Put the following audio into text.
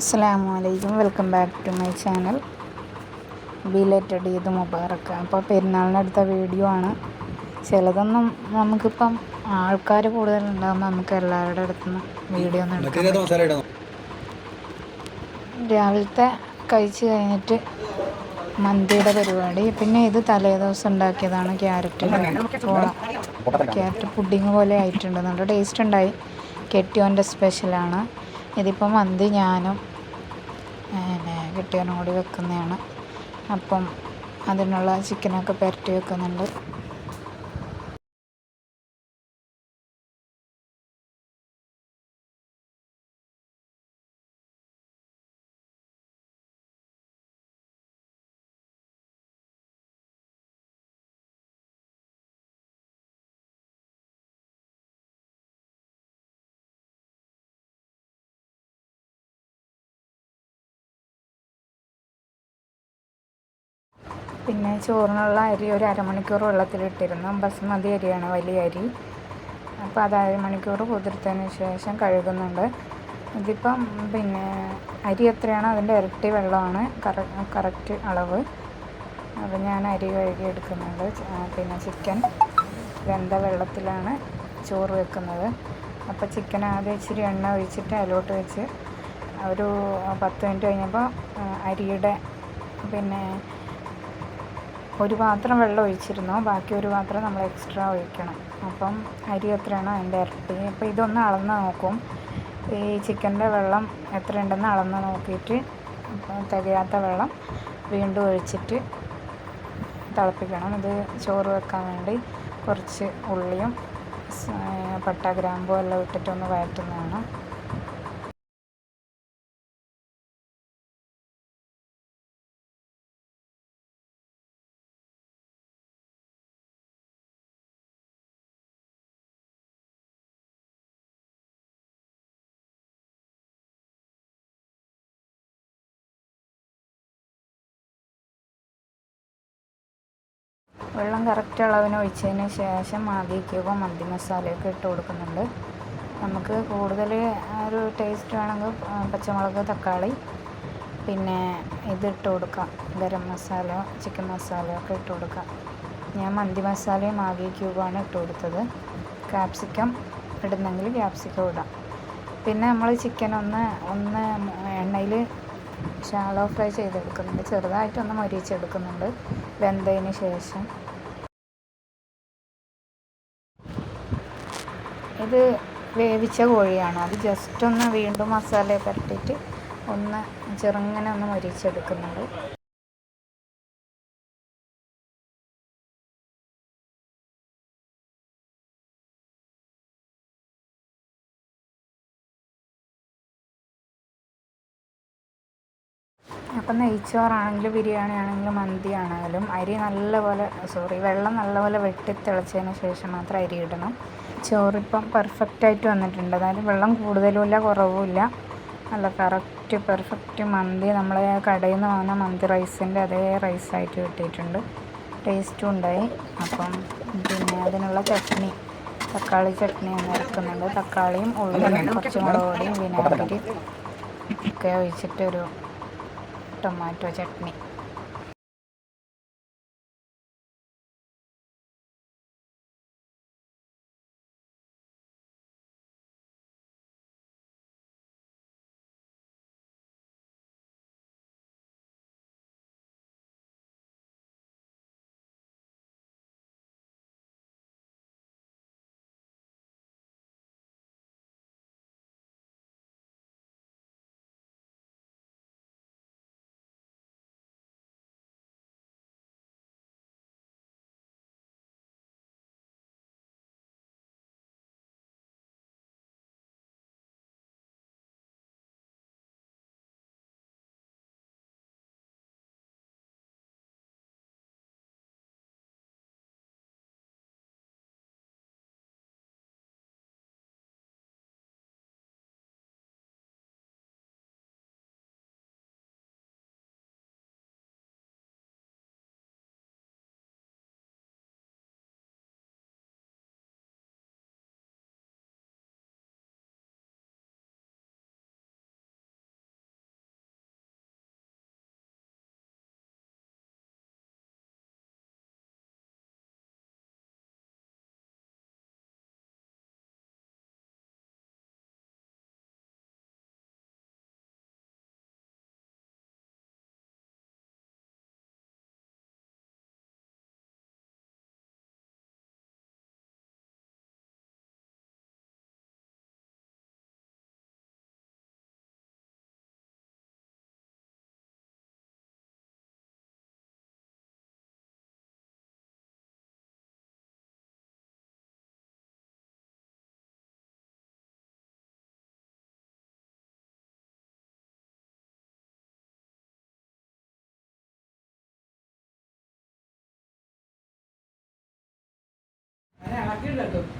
അസ്സാം അലൈക്കും welcome back to my channel. Belated Eid മുബാറക്ക് അപ്പോൾ പെരുന്നാളിനടുത്ത വീഡിയോ ആണ്. ചിലതൊന്നും നമുക്കിപ്പം ആൾക്കാർ കൂടുതലുണ്ടാകുമ്പോൾ നമുക്ക് എല്ലാവരുടെ അടുത്തുനിന്ന് വീഡിയോ ഒന്നും. രാവിലത്തെ കഴിച്ച് കഴിഞ്ഞിട്ട് മന്തിയുടെ പരിപാടി. പിന്നെ ഇത് തലേ ദിവസം ഉണ്ടാക്കിയതാണ് ക്യാരറ്റ് ക്യാരറ്റ് പുഡിങ് പോലെ ആയിട്ടുണ്ട്. നല്ല ടേസ്റ്റ് ഉണ്ടായി. കെട്ടിയോന്റെ സ്പെഷ്യലാണ് ഇതിപ്പോൾ മന്തി ഞാനും പിന്നെ കെട്ടിയോനും കൂടി വെക്കുന്നതാണ്. അപ്പം അതിനുള്ള ചിക്കനൊക്കെ പുരട്ടി വെക്കുന്നുണ്ട്. പിന്നെ ചോറിനുള്ള അരി ഒരു അരമണിക്കൂർ വെള്ളത്തിലിട്ടിരുന്നു. ബസ്മതി അരിയാണ് വലിയ അരി. അപ്പോൾ അത് അരമണിക്കൂർ കുതിർത്തതിന് ശേഷം കഴുകുന്നുണ്ട്. ഇതിപ്പം പിന്നെ അരി എത്രയാണോ അതിന്റെ ഇരട്ടി വെള്ളമാണ്. കറ കറക്റ്റ് അളവ്. അപ്പോൾ ഞാൻ അരി കഴുകി എടുക്കുന്നുണ്ട്. പിന്നെ ചിക്കൻ വെന്ത വെള്ളത്തിലാണ് ചോറ് വെക്കുന്നത്. അപ്പോൾ ചിക്കൻ ആദ്യം ഇച്ചിരി എണ്ണ ഒഴിച്ചിട്ട് അതിലോട്ട് വെച്ച് ഒരു പത്ത് മിനിറ്റ് കഴിഞ്ഞപ്പോൾ അരിയുടെ പിന്നെ ഒരു പാത്രം വെള്ളം ഒഴിച്ചിരുന്നു. ബാക്കി ഒരു പാത്രം നമ്മൾ എക്സ്ട്രാ ഒഴിക്കണം. അപ്പം അരി എത്രയാണോ അതിന്റെ ഇരട്ടി. അപ്പോൾ ഇതൊന്ന് അളന്ന് നോക്കും. ഈ ചിക്കന്റെ വെള്ളം എത്രയുണ്ടെന്ന് അളന്ന് നോക്കിയിട്ട് തികയാത്ത വെള്ളം വീണ്ടും ഒഴിച്ചിട്ട് തിളപ്പിക്കണം. ഇത് ചോറ് വെക്കാൻ വേണ്ടി കുറച്ച് ഉള്ളിയും പട്ട ഗ്രാമ്പും എല്ലാം ഇട്ടിട്ടൊന്ന് വഴറ്റുന്നതാണ്. വെള്ളം കറക്റ്റ് അളവിന് ഒഴിച്ചതിന് ശേഷം മാഗി മന്തി മസാലയൊക്കെ ഇട്ട് കൊടുക്കുന്നുണ്ട്. നമുക്ക് കൂടുതൽ ഒരു ടേസ്റ്റ് വേണമെങ്കിൽ പച്ചമുളക് തക്കാളി പിന്നെ ഇതിട്ട് കൊടുക്കാം. ഗരം മസാല ചിക്കൻ മസാല ഒക്കെ ഇട്ട് കൊടുക്കാം. ഞാൻ മന്തി മസാലയും മാഗി ക്യൂബാണ് ഇട്ട് കൊടുത്തത്. ക്യാപ്സിക്കം ഇടുന്നെങ്കിൽ ക്യാപ്സിക്കം ഇടാം. പിന്നെ നമ്മൾ ചിക്കൻ ഒന്ന് ഒന്ന് എണ്ണയിൽ ഷാലോ ഫ്രൈ ചെയ്തെടുക്കുന്നുണ്ട്. ചെറുതായിട്ടൊന്ന് മൊരിച്ചെടുക്കുന്നുണ്ട് വെന്തതിന് ശേഷം ഇത് വേവിച്ച കോഴിയാണ്. അത് ജസ്റ്റ് ഒന്ന് വീണ്ടും മസാല പരട്ടിയിട്ട് ഒന്ന് ചെറുങ്ങനെ ഒന്ന് മൊരിച്ചെടുക്കുന്നുണ്ട് അപ്പം നെയ്ച്ചോറാണെങ്കിലും ബിരിയാണി ആണെങ്കിലും മന്തി ആണെങ്കിലും അരി നല്ലപോലെ സോറി വെള്ളം നല്ലപോലെ വെട്ടി തിളച്ചതിന് ശേഷം മാത്രം അരി ഇടണം. ചോറിപ്പം പെർഫെക്റ്റായിട്ട് വന്നിട്ടുണ്ട്. അതായത് വെള്ളം കൂടുതലുമില്ല കുറവുമില്ല. നല്ല കറക്റ്റ് പെർഫെക്റ്റ് മന്തി. നമ്മളെ കടയിൽ നിന്ന് വാങ്ങുന്ന മന്തി റൈസിന്റെ അതേ റൈസായിട്ട് കിട്ടിയിട്ടുണ്ട്. ടേസ്റ്റും ഉണ്ടായി. അപ്പം പിന്നെ അതിനുള്ള ചട്നി. തക്കാളി ചട്നി ഒന്ന് ഇറക്കുന്നുണ്ട്. തക്കാളിയും ഉള്ളിയും കുറച്ച് മുളക് പൊടിയും വിനാഗിരി ഒക്കെ ഒഴിച്ചിട്ടൊരു tomato chutney. partir del doctor